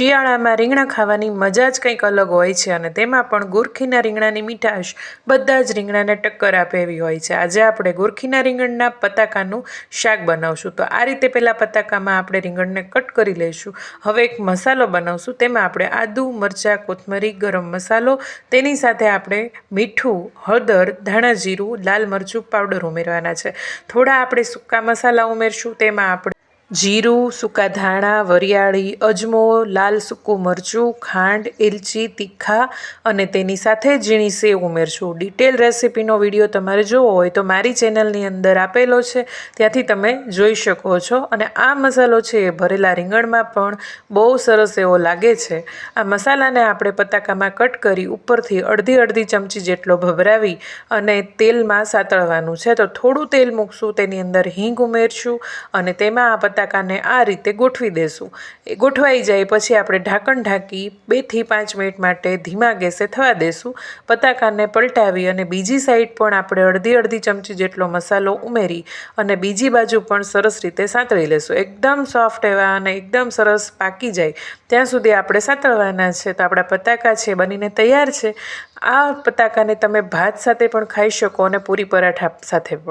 શિયાળામાં રીંગણા ખાવાની મજા જ કંઈક અલગ હોય છે અને તેમાં પણ ગોરખીના રીંગણાની મીઠાશ બધા જ રીંગણાને ટક્કર આપે એવી હોય છે. આજે આપણે ગોરખીના રીંગણના પતાકાનું શાક બનાવશું. તો આ રીતે પહેલાં પતાકામાં આપણે રીંગણને કટ કરી લઈશું. હવે એક મસાલો બનાવશું. તેમાં આપણે આદુ, મરચાં, કોથમરી, ગરમ મસાલો, તેની સાથે આપણે મીઠું, હળદર, ધાણા જીરું, લાલ મરચું, પાવડર ઉમેરવાના છે. થોડા આપણે સૂકા મસાલા ઉમેરશું. તેમાં આપણે જીરું, સૂકા ધાણા, વરિયાળી, અજમો, લાલ સૂકું મરચું, ખાંડ એલચી તીખા અને તેની સાથે ઝીણી સેવ ઉમેરશું. ડિટેલ રેસિપીનો વીડિયો તમારે જોવો હોય તો મારી ચેનલની અંદર આપેલો છે. ત્યાંથી તમે જોઈ શકો છો અને આ મસાલો છે એ ભરેલા રીંગણમાં પણ બહુ સરસ એવો લાગે છે. આ મસાલાને આપણે પતાકામાં કટ કરી ઉપરથી અડધી અડધી ચમચી જેટલો ભભરાવી અને તેલમાં સાતળવાનું છે. તો થોડું તેલ મૂકશું, તેની અંદર હિંગ ઉમેરશું અને તેમાં આ પતાકાને આ રીતે ગોઠવી દેશું. એ ગોઠવાઈ જાય પછી આપણે ઢાંકણ ઢાંકી બેથી પાંચ મિનિટ માટે ધીમા ગેસે થવા દેશું. પતાકાને પલટાવી અને બીજી સાઈડ પણ આપણે અડધી અડધી ચમચી જેટલો મસાલો ઉમેરી અને બીજી બાજુ પણ સરસ રીતે સાંતળી લેશું. એકદમ સોફ્ટ એવા અને એકદમ સરસ પાકી જાય. ત્યાં સુધી આપણે સાંતળવાના છે તો આપણા પતાકા છે, બનીને તૈયાર છે. આ પતાકાને તમે ભાત સાથે પણ ખાઈ શકો અને પૂરી પરાઠા સાથે પણ.